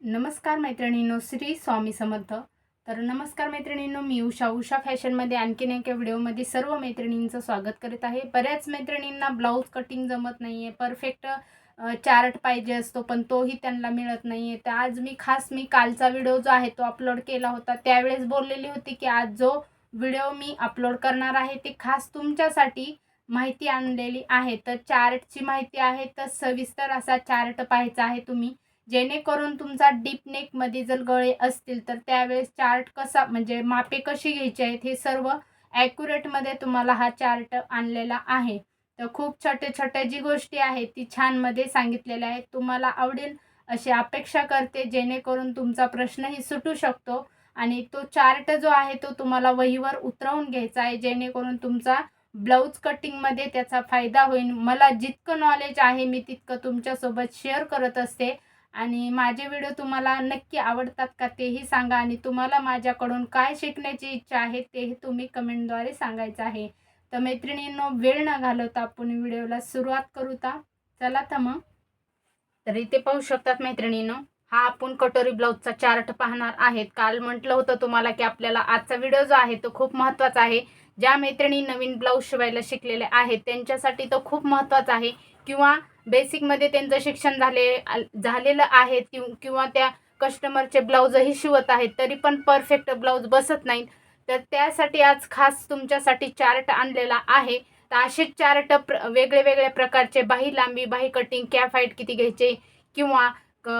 नमस्कार मैत्रिणींनो श्री स्वामी समर्थ. तर नमस्कार मैत्रिणींनो मी उषा. उषा फॅशनमध्ये आणखीन एका व्हिडिओमध्ये सर्व मैत्रिणींचं स्वागत करीत आहे. बऱ्याच मैत्रिणींना ब्लाऊज कटिंग जमत नाही आहे परफेक्ट चार्ट पाहिजे असतो पण तोही त्यांना मिळत नाही आहे तर आज मी खास मी कालचा व्हिडिओ जो आहे तो अपलोड केला होता त्यावेळेस बोललेली होती की आज जो व्हिडिओ मी अपलोड करणार आहे ते खास तुमच्यासाठी माहिती आणलेली आहे. तर चार्टची माहिती आहे तर सविस्तर असा चार्ट पाहायचा आहे तुम्ही. जेणेकरून तुमचा डीप नेकमध्ये जर गळे असतील तर त्यावेळेस चार्ट कसा म्हणजे मापे कशी घ्यायची आहेत हे सर्व ॲक्युरेटमध्ये तुम्हाला हा चार्ट आणलेला आहे. तर खूप छोटे छोट्या जी गोष्टी आहेत ती छानमध्ये सांगितलेल्या आहेत. तुम्हाला आवडेल अशी अपेक्षा करते जेणेकरून तुमचा प्रश्नही सुटू शकतो आणि तो चार्ट जो आहे तो तुम्हाला वहीवर उतरवून घ्यायचा आहे जेणेकरून तुमचा ब्लाऊज कटिंगमध्ये त्याचा फायदा होईल. मला जितकं नॉलेज आहे मी तितकं तुमच्यासोबत शेअर करत असते. आणि माझे व्हिडिओ तुम्हाला नक्की आवडतात का तेही सांगा आणि तुम्हाला माझ्याकडून काय शिकण्याची इच्छा आहे तेही तुम्ही कमेंटद्वारे सांगायचं आहे. तर मैत्रिणींनो वेळ न घालवता आपण व्हिडिओला सुरुवात करू ता चला तर मग. तर इथे पाहू शकतात मैत्रिणींनो हा आपण कटोरी ब्लाऊजचा चार्ट पाहणार आहेत. काल म्हटलं होतं तुम्हाला की आपल्याला आजचा व्हिडिओ जो आहे तो खूप महत्त्वाचा आहे. ज्या मैत्रिणी नवीन ब्लाऊज शिवायला शिकलेले आहेत त्यांच्यासाठी तो खूप महत्त्वाचा आहे. किंवा बेसिकमध्ये त्यांचं शिक्षण झाले झालेलं आहे किंवा त्या कस्टमरचे ब्लाऊजही शिवत आहेत तरी पण परफेक्ट ब्लाऊज बसत नाहीत. तर त्यासाठी आज खास तुमच्यासाठी चार्ट आणलेला आहे. तर असेच चार्ट प्र वेगळे वेगळ्या प्रकारचे बाही लांबी बाही कटिंग कॅफ हाईट किती घ्यायचे? किंवा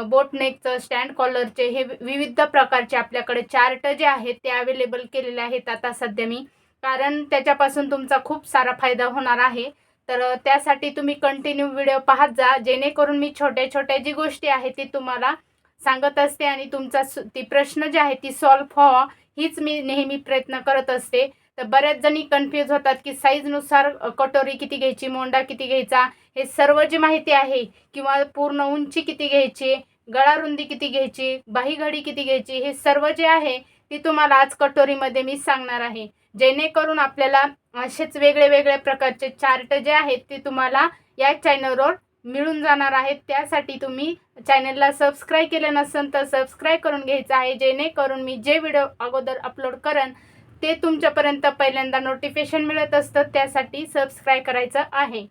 बोटनेकचं स्टँड कॉलरचे हे विविध प्रकारचे आपल्याकडे चार्ट जे आहेत ते अवेलेबल केलेले आहेत आता सध्या मी. कारण त्याच्यापासून तुमचा खूप सारा फायदा होणार आहे. तर त्यासाठी तुम्ही कंटिन्यू व्हिडिओ पाहत जा. जेणेकरून मी छोट्या छोट्या जी गोष्टी आहे ती तुम्हाला सांगत असते आणि तुमचा ती प्रश्न जे आहे ती सॉल्व्ह हो, व्हावा हीच मी नेहमी प्रयत्न करत असते. तर बऱ्याच जणी कन्फ्यूज होतात की साईजनुसार कटोरी किती घ्यायची मोंडा किती घ्यायचा हे सर्व जी माहिती आहे किंवा पूर्ण उंची किती घ्यायची गळा रुंदी किती घ्यायची बाही घडी किती घ्यायची हे सर्व जे आहे ती तुम्हाला आज कटोरीमध्ये मी सांगणार आहे. जेणेकरून आपल्याला असेच वेगळे वेगळे प्रकारचे चार्ट जे आहेत ते तुम्हाला या चॅनलवर मिळून जाणार आहेत. त्यासाठी तुम्ही चॅनलला सबस्क्राईब केलं नसेल तर सबस्क्राईब करून घ्यायचं आहे. जेणेकरून मी जे व्हिडिओ अगोदर अपलोड करेन ते तुमच्यापर्यंत पहिल्यांदा नोटिफिकेशन मिळत असतं. त्यासाठी सबस्क्राईब करायचं आहे.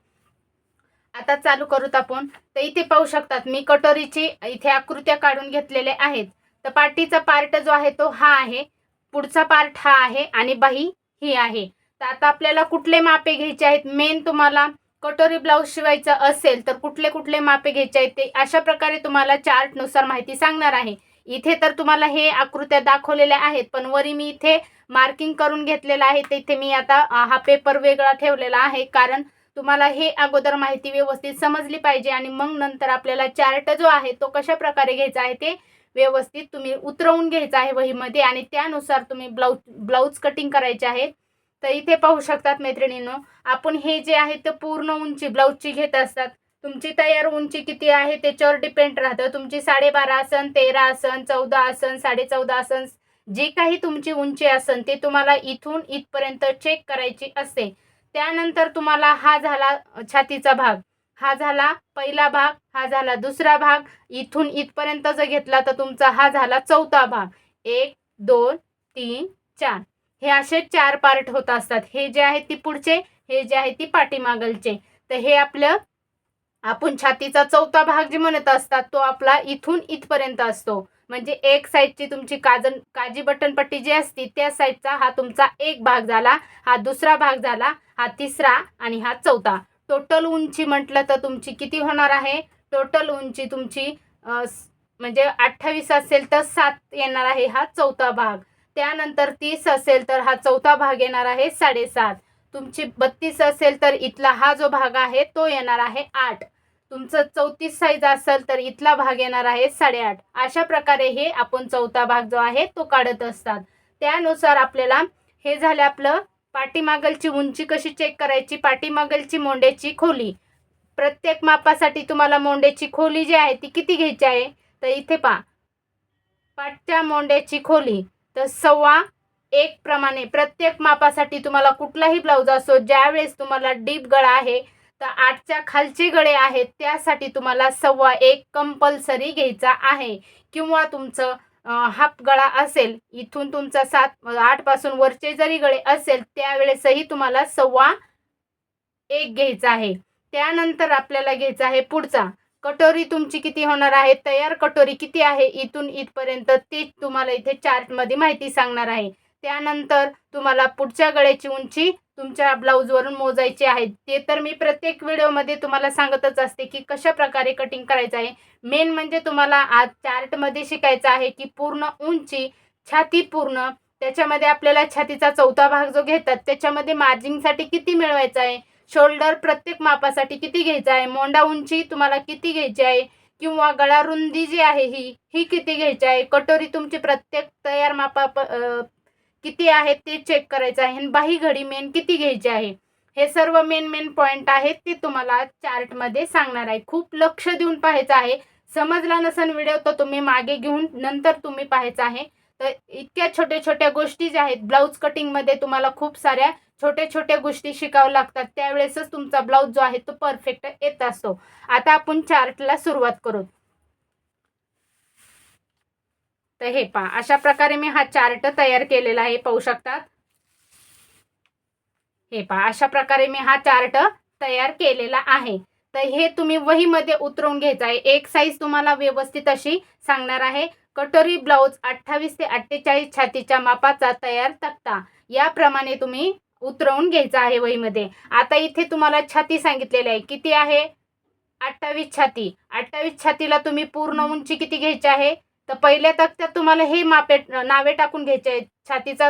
आता चालू करूत आपण. तर इथे पाहू शकतात मी कटोरीची इथे आकृत्या काढून घेतलेल्या आहेत. तर पाटीचा पार्ट जो आहे तो हा आहे पुढचा पार्ट हा आहे आणि बाही ही आहे. तर आता आपल्याला कुठले मापे घ्यायचे आहेत? मेन तुम्हाला कटोरी ब्लाऊज शिवायचं असेल तर कुठले कुठले मापे घ्यायचे आहेत ते अशा प्रकारे तुम्हाला चार्टनुसार माहिती सांगणार आहे. इथे तर तुम्हाला हे आकृत्या दाखवलेल्या आहेत पण वरी मी इथे मार्किंग करून घेतलेलं आहे. तिथे मी आता हा पेपर वेगळा ठेवलेला आहे कारण तुम्हाला हे अगोदर माहिती व्यवस्थित समजली पाहिजे आणि मग नंतर आपल्याला चार्ट जो आहे तो कशा प्रकारे घ्यायचा आहे ते व्यवस्थित तुम्ही उतरवून घ्यायचं आहे वहीमध्ये आणि त्यानुसार तुम्ही ब्लाऊज ब्लाऊज कटिंग करायचे आहे. तर इथे पाहू शकतात मैत्रिणींनो आपण हे जे आहे ते पूर्ण उंची ब्लाऊजची घेत असतात. तुमची तयार उंची किती आहे त्याच्यावर डिपेंड राहतं. तुमची साडेबारा आसन तेरा आसन चौदा आसन साडे चौदा आसन जे काही तुमची उंची असन ते तुम्हाला इथून इथपर्यंत चेक करायची असते. त्यानंतर तुम्हाला हा झाला छातीचा भाग. हा झाला पहिला भाग हा झाला दुसरा भाग. इथून इथपर्यंत जर घेतला तर तुमचा हा झाला चौथा भाग. एक दोन तीन चार. हे असे चार पार्ट होत असतात. हे जे आहे ती पुढचे हे जे आहे ती पाठीमागलचे. तर हे आपलं आपण छातीचा चौथा भाग जे म्हणत असतात तो आपला इथून इथपर्यंत असतो. म्हणजे एक साईडची तुमची काजन काजी बटनपट्टी जी असती त्या साईडचा हा तुमचा एक भाग झाला हा दुसरा भाग झाला हा तिसरा आणि हा चौथा. टोटल उंची म्हटलं तर तुमची किती होणार आहे? टोटल उंची तुमची म्हणजे अठ्ठावीस असेल तर सात येणार आहे हा चौथा भाग. त्यानंतर तीस असेल तर हा चौथा भाग येणार आहे साडेसात. तुमची बत्तीस असेल तर इथला हा जो भाग आहे तो येणार आहे आठ. तुमचं चौतीस साईज असेल तर इथला भाग येणार आहे साडेआठ. अशा प्रकारे हे आपण चौथा भाग जो आहे तो काढत असतात. त्यानुसार आपल्याला हे झालं आपलं पाठीमागलची उंची कशी चेक करायची? पाठीमागलची मोंड्याची खोली. प्रत्येक मापासाठी तुम्हाला मोंड्याची खोली जी आहे ती किती घ्यायची आहे? तर इथे पहा. पाठच्या मोंड्याची खोली. तर सव्वा एक प्रमाणे प्रत्येक मापासाठी तुम्हाला कुठलाही ब्लाऊज असो ज्यावेळेस तुम्हाला डीप गळा आहे तर आठच्या खालचे गळे आहेत त्यासाठी तुम्हाला सव्वा एक कंपल्सरी घ्यायचा आहे. किंवा तुमचं हाफ गळा असेल इथून तुमचा सात आठपासून वरचे जरी गळे असेल त्यावेळेसही तुम्हाला सव्वा एक घ्यायचा आहे. त्यानंतर आपल्याला घ्यायचा आहे पुढचा. कटोरी तुमची किती होणार आहे? तयार कटोरी किती आहे? इथून इथपर्यंत ते तुम्हाला इथे चार्टमध्ये माहिती सांगणार आहे. त्यानंतर तुम्हाला पुढच्या गळ्याची उंची तुमच्या ब्लाऊजवरून मोजायची आहे. ते तर मी प्रत्येक व्हिडिओमध्ये तुम्हाला सांगतच असते की कशा प्रकारे कटिंग करायचं आहे. मेन म्हणजे तुम्हाला आज चार्टमध्ये शिकायचं आहे की पूर्ण उंची छाती पूर्ण त्याच्यामध्ये आपल्याला छातीचा चौथा भाग जो घेतात त्याच्यामध्ये मार्जिंगसाठी किती मिळवायचा आहे? शोल्डर प्रत्येक मापासाठी किती घ्यायचा आहे? मोंडा उंची तुम्हाला किती घ्यायची आहे? किंवा गळा रुंदी जी आहे ही ही किती घ्यायची आहे? कटोरी तुमची प्रत्येक तयार मापा प- किती आहे ते चेक करायचं आहे. आणि बाही घडी मेन किती घ्यायची आहे? हे सर्व मेन मेन पॉईंट आहेत ते तुम्हाला चार्टमध्ये सांगणार आहे. खूप लक्ष देऊन पाहायचं आहे. समजला नसेल व्हिडिओ तर तुम्ही मागे घेऊन नंतर तुम्ही पाहायचं आहे. तर इतक्या छोट्या छोट्या गोष्टी ज्या आहेत ब्लाऊज कटिंगमध्ये तुम्हाला खूप साऱ्या छोट्या छोट्या गोष्टी शिकाव्या लागतात. त्यावेळेसच तुमचा ब्लाऊज जो आहे तो परफेक्ट येत असतो. आता आपण चार्टला सुरुवात करू. तर हे पहा अशा प्रकारे मी हा चार्ट तयार केलेला आहे पाहू शकतात? हे पहा अशा प्रकारे मी हा चार्ट तयार केलेला आहे. तर हे तुम्ही वहीमध्ये उतरवून घ्यायचं आहे. एक साईज तुम्हाला व्यवस्थित अशी सांगणार आहे. कटोरी ब्लाऊज अठ्ठावीस ते अठ्ठेचाळीस छातीच्या मापाचा तयार तक्ता. याप्रमाणे तुम्ही उतरवून घ्यायचा आहे वहीमध्ये. आता इथे तुम्हाला छाती सांगितलेली आहे. किती आहे? अठ्ठावीस छाती. अठ्ठावीस छातीला तुम्ही पूर्ण उंची किती घ्यायची आहे? तर पहिल्या तक्त्यात तुम्हाला हे मापे नावे टाकून घ्यायचे आहेत. छातीचा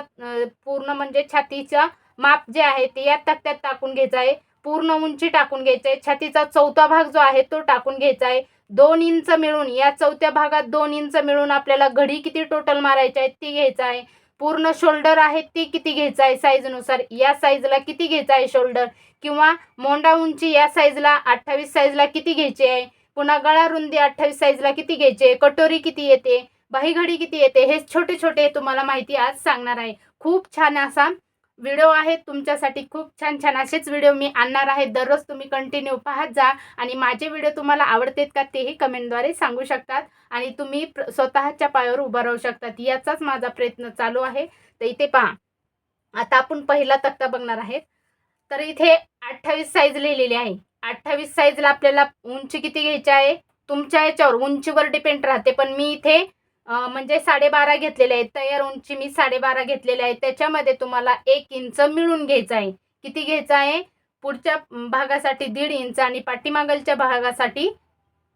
पूर्ण म्हणजे छातीचा माप जे आहे ते या तक्त्यात टाकून घ्यायचं आहे. पूर्ण उंची टाकून घ्यायचं आहे. छातीचा चौथा भाग जो आहे तो टाकून घ्यायचा आहे. दोन इंच मिळून या चौथ्या भागात दोन इंच मिळून आपल्याला घडी किती टोटल मारायची आहे ती घ्यायचं आहे. पूर्ण शोल्डर आहे ती किती घ्यायचं आहे? साईजनुसार या साईजला किती घ्यायचं आहे शोल्डर किंवा मोंडा उंची या साईजला अठ्ठावीस साईजला किती घ्यायची आहे? पुन्हा गळा रुंदी अठ्ठावीस साईजला किती घ्यायचे? कटोरी किती येते? बाहीघडी किती येते? हे छोटे छोटे तुम्हाला माहिती आज सांगणार आहे. खूप छान असा व्हिडिओ आहे. तुमच्यासाठी खूप छान छान असेच व्हिडिओ मी आणणार आहे. दररोज तुम्ही कंटिन्यू पाहत जा आणि माझे व्हिडिओ तुम्हाला आवडतेत का तेही कमेंटद्वारे सांगू शकतात. आणि तुम्ही प्र- स्वतःच्या पायावर उभं राहू शकतात. याचाच माझा प्रयत्न चालू आहे. तर इथे पहा. आता आपण पहिला तक्ता बघणार आहेत. तर इथे अठ्ठावीस साईज लिहिलेली आहे. अठ्ठावीस साईजला आपल्याला उंची किती घ्यायची आहे? तुमच्या याच्यावर उंचीवर डिपेंड राहते. पण मी इथे म्हणजे साडेबारा घेतलेले आहे तयार उंची मी साडेबारा घेतलेले आहे. त्याच्यामध्ये तुम्हाला एक इंच मिळून घ्यायचं आहे. किती घ्यायचं आहे? पुढच्या भागासाठी दीड इंच आणि पाठीमागलच्या भागासाठी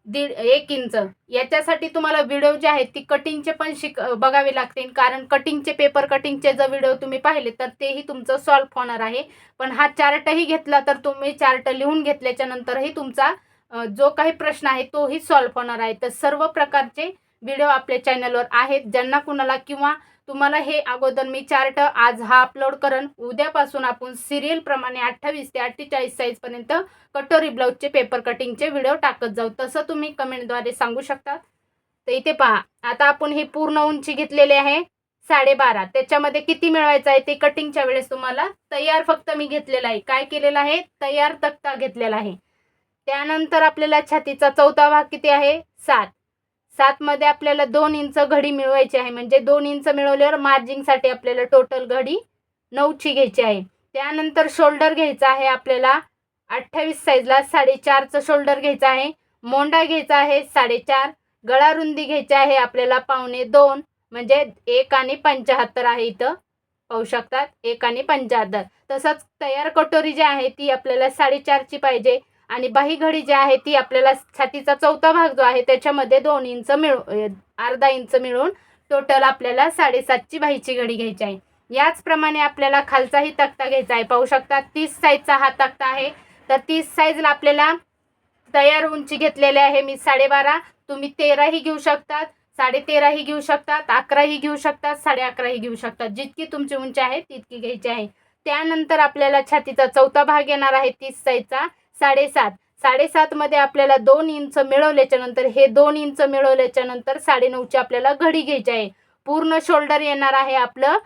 दीड एक इंच. याच्यासाठी तुम्हाला व्हिडिओ जे आहेत ती कटिंगचे पण शिक बघावे लागतील. कारण कटिंगचे पेपर कटिंगचे जर व्हिडिओ तुम्ही पाहिले तर तेही तुमचं सॉल्व होणार आहे. पण हा चार्टही घेतला तर तुम्ही चार्ट लिहून घेतल्याच्या नंतरही तुमचा जो काही प्रश्न आहे तोही सॉल्व होणार आहे. तर सर्व प्रकारचे व्हिडिओ आपल्या चॅनलवर आहेत. ज्यांना कुणाला किंवा तुम्हाला हे अगोदर मी चार्ट आज हा अपलोड करन उद्यापासून आपण सिरियल प्रमाणे अठ्ठावीस ते अठ्ठेचाळीस साईजपर्यंत कटोरी ब्लाऊजचे पेपर कटिंगचे व्हिडिओ टाकत जाऊ. तसं तुम्ही कमेंटद्वारे सांगू शकता. तर इथे पहा. आता आपण ही पूर्ण उंची घेतलेली आहे. साडेबारा. त्याच्यामध्ये किती मिळवायचं आहे ते कटिंगच्या वेळेस तुम्हाला तयार फक्त मी घेतलेला आहे. काय केलेलं आहे? तयार तक्ता घेतलेला आहे. त्यानंतर आपल्याला छातीचा चौथा भाग किती आहे? सात. सातमध्ये आपल्याला दोन इंच घडी मिळवायची आहे. म्हणजे दोन इंच मिळवल्यावर मार्जिंगसाठी आपल्याला टोटल घडी नऊची घ्यायची आहे. त्यानंतर शोल्डर घ्यायचा आहे आपल्याला अठ्ठावीस साईजला साडेचारचं शोल्डर घ्यायचं आहे. मोंडा घ्यायचा आहे साडेचार. गळा रुंदी घ्यायची आहे आपल्याला पावणे दोन. म्हणजे एक आणि पंच्याहत्तर आहे इथं. पाहू शकतात? एक आणि पंच्याहत्तर तसंच तयार कटोरी जी आहे ती आपल्याला साडेचारची पाहिजे. आणि बाहीघडी जी आहे ती आपल्याला छातीचा चौथा भाग जो आहे त्याच्यामध्ये दोन इंच मिळू अर्धा इंच मिळून टोटल आपल्याला साडेसातची बाहीची घडी घ्यायची आहे. याचप्रमाणे आपल्याला खालचाही तक्ता घ्यायचा आहे. पाहू शकता तीस साईजचा हा तक्ता आहे. तर तीस साईजला आपल्याला तयार उंची घेतलेली आहे. मी साडेबारा तुम्ही तेराही घेऊ शकतात साडे तेराही घेऊ शकतात अकराही घेऊ शकतात साडे अकराही घेऊ शकतात. जितकी तुमची उंची आहे तितकी घ्यायची आहे. त्यानंतर आपल्याला छातीचा चौथा भाग येणार आहे तीस साईजचा साडेसात. साडेसातमध्ये आपल्याला दोन इंच मिळवल्याच्या नंतर हे दोन इंच मिळवल्याच्या नंतर साडेनऊची आपल्याला घडी घ्यायची आहे. पूर्ण शोल्डर येणार आहे आपलं.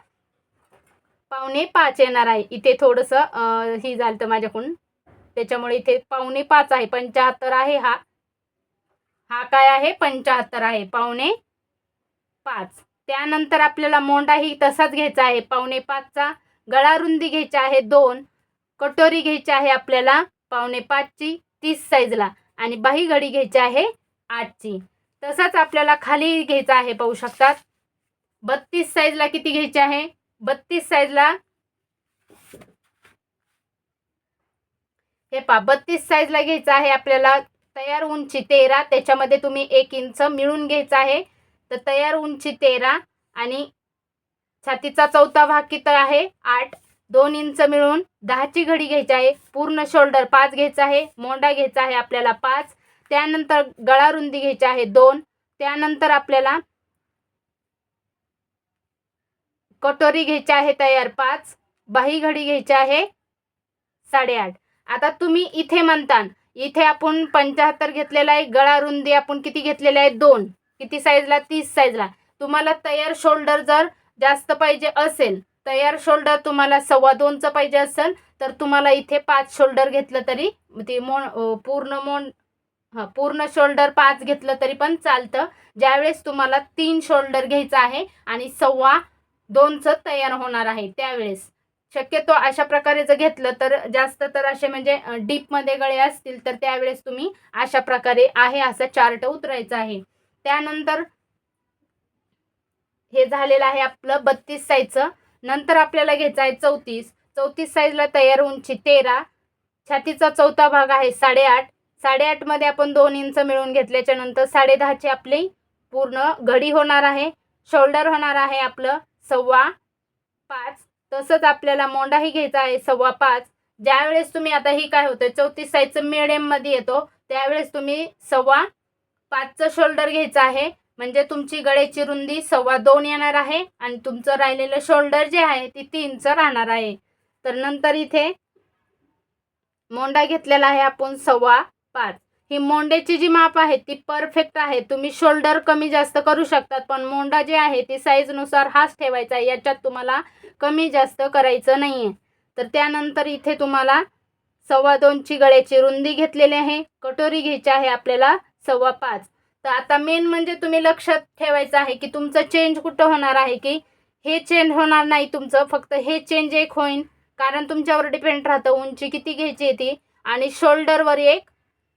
पावणे पाच येणार आहे. इथे थोडंसं ही झालं तर माझ्याकडून. त्याच्यामुळे इथे पावणे पाच आहे. पंचाहत्तर आहे हा. हा काय आहे? पंचाहत्तर आहे. पावणे पाच. त्यानंतर आपल्याला मोंडाही तसाच घ्यायचा आहे. पावणे पाचचा गळा रुंदी घ्यायची आहे दोन. कटोरी घ्यायची आहे आपल्याला. पावणे पाचची तीस साईजला आणि बाही घडी घ्यायची आहे आठची. तसाच आपल्याला खाली घ्यायचा आहे पाहू शकतात. बत्तीस साईजला किती घ्यायची आहे? बत्तीस साईजला हे पा बत्तीस साईजला घ्यायचं आहे आपल्याला. तयार उंची तेरा त्याच्यामध्ये तुम्ही एक इंच मिळून घ्यायचं आहे. तर तयार उंची तेरा आणि छातीचा चौथा भाग किती आहे? आठ. दोन इंच मिळून दहाची घडी घ्यायची आहे पूर्ण शोल्डर पाच घ्यायचा आहे मोंडा घ्यायचा आहे आपल्याला पाच. त्यानंतर गळा रुंदी घ्यायची आहे दोन. त्यानंतर आपल्याला कटोरी घ्यायची आहे तयार पाच. बाही घडी घ्यायची आहे साडेआठ. आता तुम्ही इथे म्हणता इथे आपण पंच्याहत्तर घेतलेला आहे गळा रुंदी आपण किती घेतलेले आहे? दोन. किती साईजला तीस साईजला तुम्हाला तयार शोल्डर जर जास्त पाहिजे असेल तयार शोल्डर तुम्हाला सव्वा दोनचं पाहिजे असेल तर तुम्हाला इथे पाच शोल्डर घेतलं तरी ते मोन पूर्ण मोन हां पूर्ण शोल्डर पाच घेतलं तरी पण चालतं. ज्यावेळेस तुम्हाला तीन शोल्डर घ्यायचं आहे आणि सव्वा दोनचं तयार होणार आहे त्यावेळेस. शक्यतो अशा प्रकारे जर घेतलं तर जास्त तर असे म्हणजे डीपमध्ये गळे असतील तर त्यावेळेस तुम्ही अशा प्रकारे आहे असं चार्ट उतरायचं आहे. त्यानंतर हे झालेलं आहे आपलं बत्तीस साईजचं. नंतर आपल्याला घ्यायचा आहे चौतीस. चौतीस साईजला तयार उंची तेरा. छातीचा चौथा भाग आहे साडेआठ. साडेआठमध्ये आपण दोन इंच मिळून घेतल्याच्या नंतर साडेदहाची आपली पूर्ण घडी होणार आहे. शोल्डर होणार आहे आपलं सव्वा पाच. तसंच आपल्याला मोंडाही घ्यायचा आहे सव्वा पाच. ज्यावेळेस तुम्ही आता ही काय होतं चौतीस साईजचं मिडियममध्ये येतो त्यावेळेस तुम्ही सव्वा पाचचं शोल्डर घ्यायचं आहे. म्हणजे तुमची गळ्याची रुंदी सव्वा दोन येणार आहे आणि तुमचं राहिलेलं शोल्डर जे आहे ती तीनचं राहणार आहे. तर नंतर इथे मोंडा घेतलेला आहे आपण सव्वा पाच. ही मोंड्याची जी माप आहे ती परफेक्ट आहे. तुम्ही शोल्डर कमी जास्त करू शकतात पण मोंडा जे आहे ती साईजनुसार हाच ठेवायचा आहे. याच्यात तुम्हाला कमी जास्त करायचं नाही आहे तर त्यानंतर इथे तुम्हाला सव्वा दोनची गळ्याची रुंदी घेतलेली आहे. कटोरी घ्यायची आहे आपल्याला सव्वा पाच. तर आता मेन म्हणजे तुम्ही लक्षात ठेवायचं आहे की तुमचं चेंज कुठं होणार आहे की हे चेंज होणार नाही तुमचं फक्त हे चेंज एक होईल कारण तुमच्यावर डिपेंड राहतं उंची किती घ्यायची आहे ती. आणि शोल्डरवर एक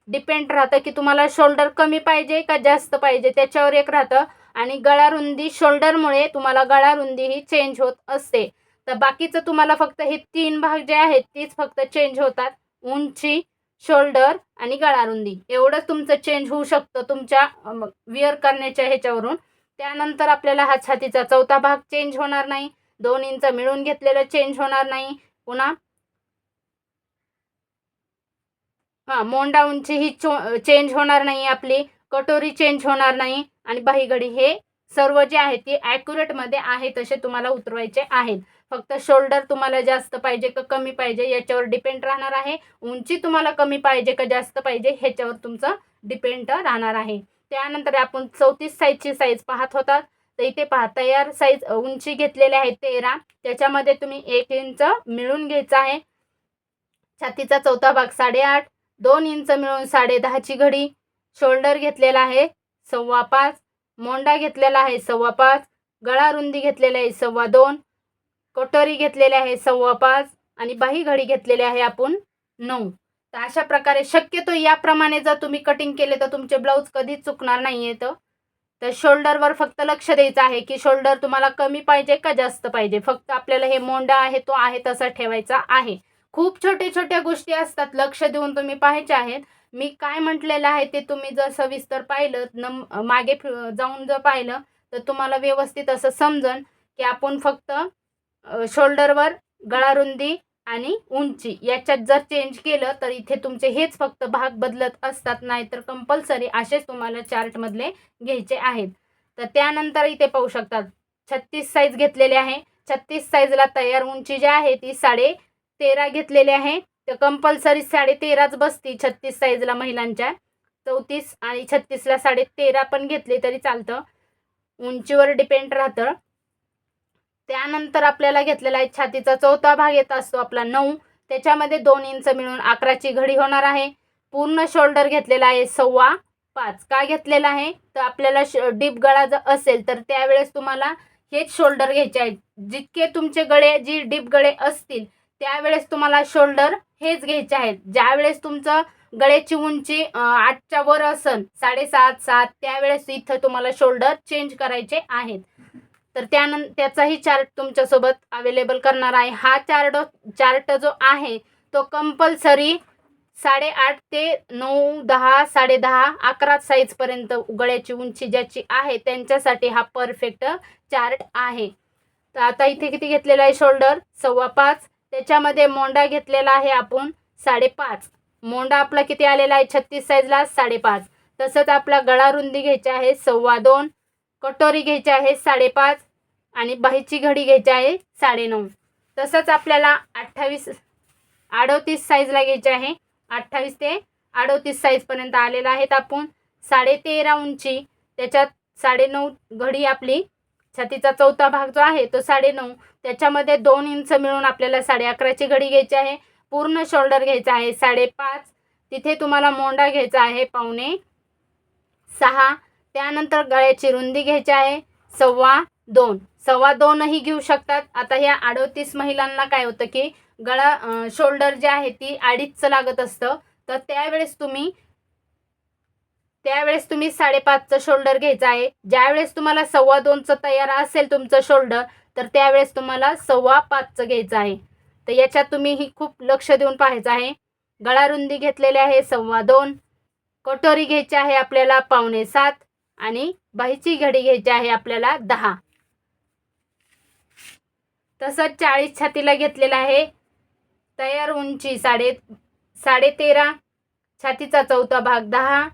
डिपेंड राहतं की तुम्हाला शोल्डर कमी पाहिजे का जास्त पाहिजे त्याच्यावर एक राहतं. आणि गळा रुंदी शोल्डरमुळे तुम्हाला गळा रुंदी ही चेंज होत असते. तर बाकीचं तुम्हाला फक्त हे तीन भाग जे आहेत तीच फक्त चेंज होतात. उंची शोल्डर आणि गळा रुंदी एवढंच तुमचं चेंज होऊ शकतं तुमच्या विअर करण्याच्या ह्याच्यावरून. त्यानंतर आपल्याला हा छातीचा चौथा भाग चेंज होणार नाही. दोन इंच मिळून घेतलेलं चेंज होणार नाही. पुन्हा हा मोंडा उंची ही चो चेंज होणार नाही आपली. कटोरी चेंज होणार नाही. आणि बाहीगडी हे सर्व जे आहे ते ॲक्युरेटमध्ये आहे तसे तुम्हाला उतरवायचे आहेत. फक्त शोल्डर तुम्हाला जास्त पाहिजे का कमी पाहिजे याच्यावर डिपेंड राहणार आहे. उंची तुम्हाला कमी पाहिजे का जास्त पाहिजे ह्याच्यावर तुमचं डिपेंड राहणार आहे. त्यानंतर आपण चौतीस साईजची साईज पाहत होतात. तर इथे पहा तयार साईज उंची घेतलेली आहे तेरा. त्याच्यामध्ये तुम्ही एक इंच मिळून घ्यायचं आहे. छातीचा चौथा भाग साडेआठ. दोन इंच मिळून साडे दहाची घडी. शोल्डर घेतलेला आहे सव्वा पाच. मोंडा घेतलेला आहे सव्वा पाच. गळा रुंदी घेतलेला आहे सव्वा दोन. कटोरी घेतलेली आहे सव्वा पाच आणि बाही घडी घेतलेली आहे आपण नऊ. तर अशा प्रकारे शक्यतो याप्रमाणे जर तुम्ही कटिंग केले तर तुमचे ब्लाऊज कधीच चुकणार नाही येतं तर शोल्डरवर फक्त लक्ष द्यायचं आहे की शोल्डर तुम्हाला कमी पाहिजे का जास्त पाहिजे? फक्त आपल्याला हे मोंडा आहे तो आहे तसा ठेवायचा आहे. खूप छोट्या छोट्या गोष्टी असतात लक्ष देऊन तुम्ही पाहायचे आहेत. मी काय म्हटलेलं आहे ते तुम्ही जर सविस्तर पाहिलं न मागे फि- जाऊन जर पाहिलं तर तुम्हाला व्यवस्थित असं समजन की आपण फक्त शोल्डरवर गळा रुंदी आणि उंची याच्यात जर चेंज केलं तर इथे तुमचे हेच फक्त भाग बदलत असतात नाहीतर कंपल्सरी असेच तुम्हाला चार्टमधले घ्यायचे आहेत. तर त्यानंतर इथे पाहू शकतात छत्तीस साईज घेतलेले आहे. छत्तीस साईजला तयार उंची जी आहे ती साडे तेरा घेतलेली आहे. तर कंपल्सरी साडे तेराच बसती छत्तीस साईजला महिलांच्या. चौतीस आणि छत्तीसला साडे तेरा पण घेतली तरी चालतं. उंचीवर डिपेंड राहतं. त्यानंतर आपल्याला घेतलेला आहे छातीचा चौथा भाग येत असतो आपला नऊ. त्याच्यामध्ये दोन इंच मिळून अकराची घडी होणार आहे. पूर्ण शोल्डर घेतलेला आहे सव्वा पाच. का घेतलेला आहे? तर आपल्याला श डीप गळा जर असेल तर त्यावेळेस तुम्हाला हेच शोल्डर घ्यायचे आहेत जितके तुमचे गळे जी डीप गळे असतील त्यावेळेस तुम्हाला शोल्डर हेच घ्यायचे आहेत. ज्यावेळेस तुमचं गळ्याची उंची आठच्या वर असन साडेसात सात त्यावेळेस इथं तुम्हाला शोल्डर चेंज करायचे आहेत. तर त्यानं त्याचाही चार्ट तुमच्यासोबत अवेलेबल करणार आहे. हा चार्ट चार्ट जो आहे तो कंपल्सरी साडेआठ ते नऊ दहा साडेदहा अकरा साईजपर्यंत गळ्याची उंची ज्याची आहे त्यांच्यासाठी हा परफेक्ट चार्ट आहे. तर आता इथे किती घेतलेला आहे शोल्डर सव्वा पाच. त्याच्यामध्ये मोंडा घेतलेला आहे आपण साडेपाच. मोंडा आपला किती आलेला आहे? छत्तीस साईजला साडेपाच. तसंच आपला गळा रुंदी घ्यायची आहे सव्वा दोन. कटोरी घ्यायची आहे साडेपाच आणि बाहीची घडी घ्यायची आहे साडेनऊ. तसंच आपल्याला अठ्ठावीस अडोतीस साईजला घ्यायची आहे. अठ्ठावीस ते अडोतीस साईजपर्यंत आलेला आहेत आपण. साडे तेरा उंची त्याच्यात साडेनऊ घडी आपली छातीचा चौथा भाग जो आहे तो साडेनऊ. त्याच्यामध्ये दोन इंच मिळून आपल्याला साडे अकराची घडी घ्यायची आहे. पूर्ण शोल्डर घ्यायचा आहे साडेपाच. तिथे तुम्हाला मोंडा घ्यायचा आहे पावणे सहा. त्यानंतर गळ्याची रुंदी घ्यायची आहे. सव्वा दोन. सव्वा दोनही घेऊ शकतात. आता ह्या अडोतीस महिलांना काय होतं की गळा शोल्डर जे आहे ती अडीचचं लागत असतं. तर त्यावेळेस तुम्ही त्यावेळेस तुम्ही साडेपाचचं शोल्डर घ्यायचं आहे. ज्यावेळेस तुम्हाला सव्वा दोनचं तयार असेल तुमचं शोल्डर तर त्यावेळेस तुम्हाला सव्वा पाचचं घ्यायचं आहे. तर याच्यात तुम्ही ही खूप लक्ष देऊन पाहायचं आहे. गळा रुंदी घेतलेली आहे सव्वा दोन. कटोरी घ्यायची आहे आपल्याला पावणे सात. आणि बाहीची घडी घ्यायची आहे आपल्याला दहा. तसंच चाळीस छातीला घेतलेला आहे. तयार उंची साडे साडे तेरा छातीचा चौथा भाग दहा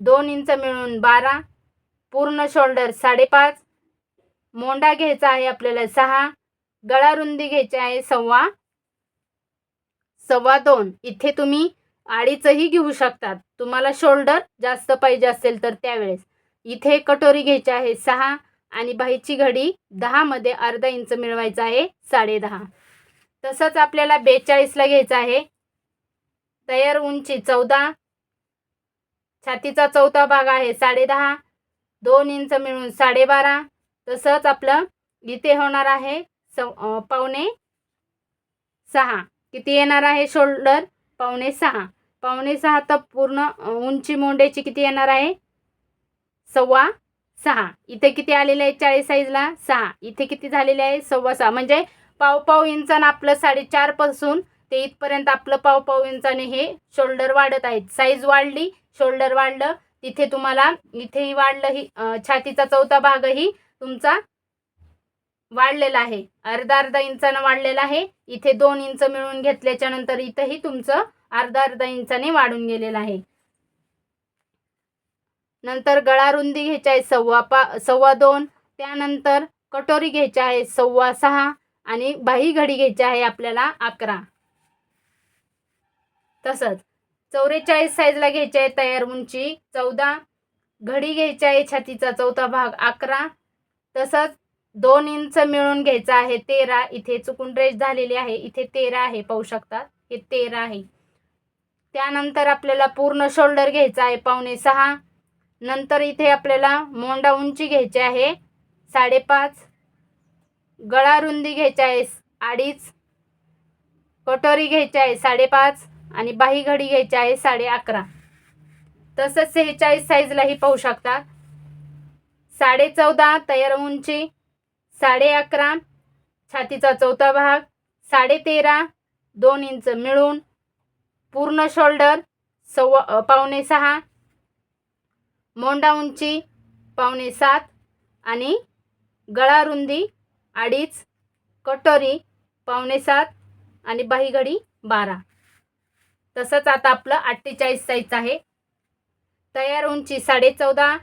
दोन इंच मिळून बारा पूर्ण शोल्डर साडेपाच मोंडा घ्यायचा आहे आपल्याला सहा गळा रुंदी घ्यायची आहे सव्वा सव्वा दोन. इथे तुम्ही अडीचही घेऊ शकतात. तुम्हाला शोल्डर जास्त पाहिजे असेल तर त्यावेळेस. इथे कटोरी घ्यायची आहे सहा आणि बाहीची घडी दहामध्ये अर्धा इंच मिळवायचा आहे साडेदहा तसंच आपल्याला बेचाळीसला घ्यायचं आहे. तयार उंची चौदा. छातीचा चौथा भाग आहे साडेदहा दोन इंच मिळून साडेबारा तसंच आपलं इथे होणार आहे सव पावणे सहा. किती येणार आहे शोल्डर? पावणे सहा. पावणे सहा तर पूर्ण उंची मोंड्याची किती येणार आहे? सव्वा सहा. इथे किती आलेले आहे चाळीस साईजला सहा. इथे किती झालेले आहे? सव्वा सहा. म्हणजे पाव पाव इंचानं आपलं साडेचारपासून ते इथपर्यंत आपलं पाव पाव इंचाने हे शोल्डर वाढत आहेत. साईज वाढली शोल्डर वाढलं. तिथे तुम्हाला इथेही वाढलं ही छातीचा चौथा भागही तुमचा वाढलेला आहे. अर्धा अर्धा इंचानं वाढलेला आहे. इथे दोन इंच मिळून घेतल्याच्या नंतर इथंही तुमचं अर्धा अर्धा इंचाने वाढून गेलेलं आहे. नंतर गळा रुंदी घ्यायची आहे सव्वा पा सव्वा दोन त्यानंतर कटोरी घ्यायची आहे सव्वा सहा आणि बाही घडी घ्यायची आहे आपल्याला अकरा. तसंच चौवेचाळीस साईजला घ्यायची आहे तयार उंची चौदा घडी घ्यायची आहे छातीचा चौथा भाग अकरा. तसंच दोन इंच मिळून घ्यायचा आहे तेरा इथे चुकून रेश झालेली आहे इथे तेरा आहे पाहू शकता हे तेरा आहे. त्यानंतर आपल्याला पूर्ण शोल्डर घ्यायचा आहे पावणे सहा नंतर इथे आपल्याला मोंडा उंची घ्यायची आहे. साडेपाच. गळा रुंदी घ्यायची आहे. अडीच. कटोरी घ्यायची आहे. साडेपाच. आणि बाही घडी घ्यायची आहे. साडे अकरा तसंच सेहेचाळीस साईजलाही पाहू शकता. साडे चौदा तयार उंची. साडे अकरा छातीचा चौथा भाग. साडे तेरा दोन इंच मिळून. पूर्ण शोल्डर सव्वा पावणे सहा. मोंडा उंची पावणे सात आणि गळा रुंदी अडीच कटोरी पावणे सात आणि बाहीघडी बारा. तसंच आता आपलं अठ्ठेचाळीस साईज आहे. तयार उंची साडे चौदा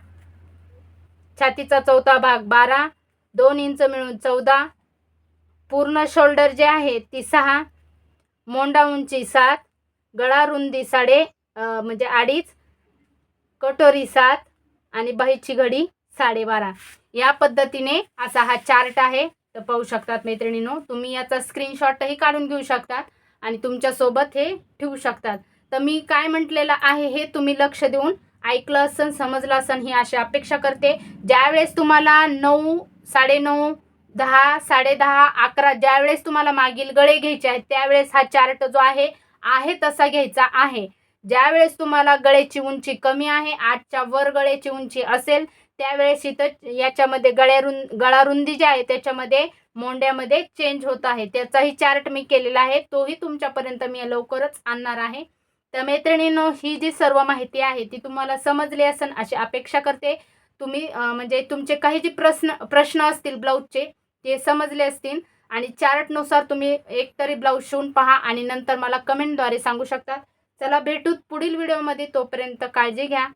छातीचा चौथा भाग बारा दोन इंच मिळून चौदा. पूर्ण शोल्डर जे आहे ती सहा मोंडा उंची सात गळा रुंदी साडे म्हणजे अडीच कटोरी सात आणि बाहीची घडी साडेबारा. या पद्धतीने असा हा चार्ट आहे. तर पाहू शकतात मैत्रिणींनो तुम्ही याचा स्क्रीनशॉटही काढून घेऊ शकतात आणि तुमच्यासोबत हे ठेवू शकतात. तर मी काय म्हटलेलं आहे हे तुम्ही लक्ष देऊन ऐकलं असन समजलं असन ही अशी अपेक्षा करते. ज्यावेळेस तुम्हाला नऊ साडेनऊ दहा साडेदहा अकरा ज्यावेळेस तुम्हाला मागील गळे घ्यायचे आहेत त्यावेळेस हा चार्ट जो आहे आहे तसा घ्यायचा आहे. ज्यावेळेस तुम्हाला गळ्याची उंची कमी आहे आठच्या वर गळ्याची उंची असेल त्यावेळेस इथं याच्यामध्ये गळ्या गळारुंदी गळा रुंदी जी आहे त्याच्यामध्ये मोंड्यामध्ये चेंज होत आहे. त्याचाही चार्ट मी केलेला आहे. तोही तुमच्यापर्यंत मी लवकरच आणणार आहे. तर मैत्रिणींनो ही जी सर्व माहिती आहे ती तुम्हाला समजली असेल अशी अपेक्षा करते. तुम्ही म्हणजे तुमचे काही जे प्रश्न प्रश्न असतील ब्लाऊजचे ते समजले असतील. आणि चार्टनुसार तुम्ही एक तरी ब्लाऊज शिवून पहा आणि नंतर मला कमेंटद्वारे सांगू शकतात चला भेटू पुढील व्हिडिओमध्ये तोपर्यंत काळजी घ्या.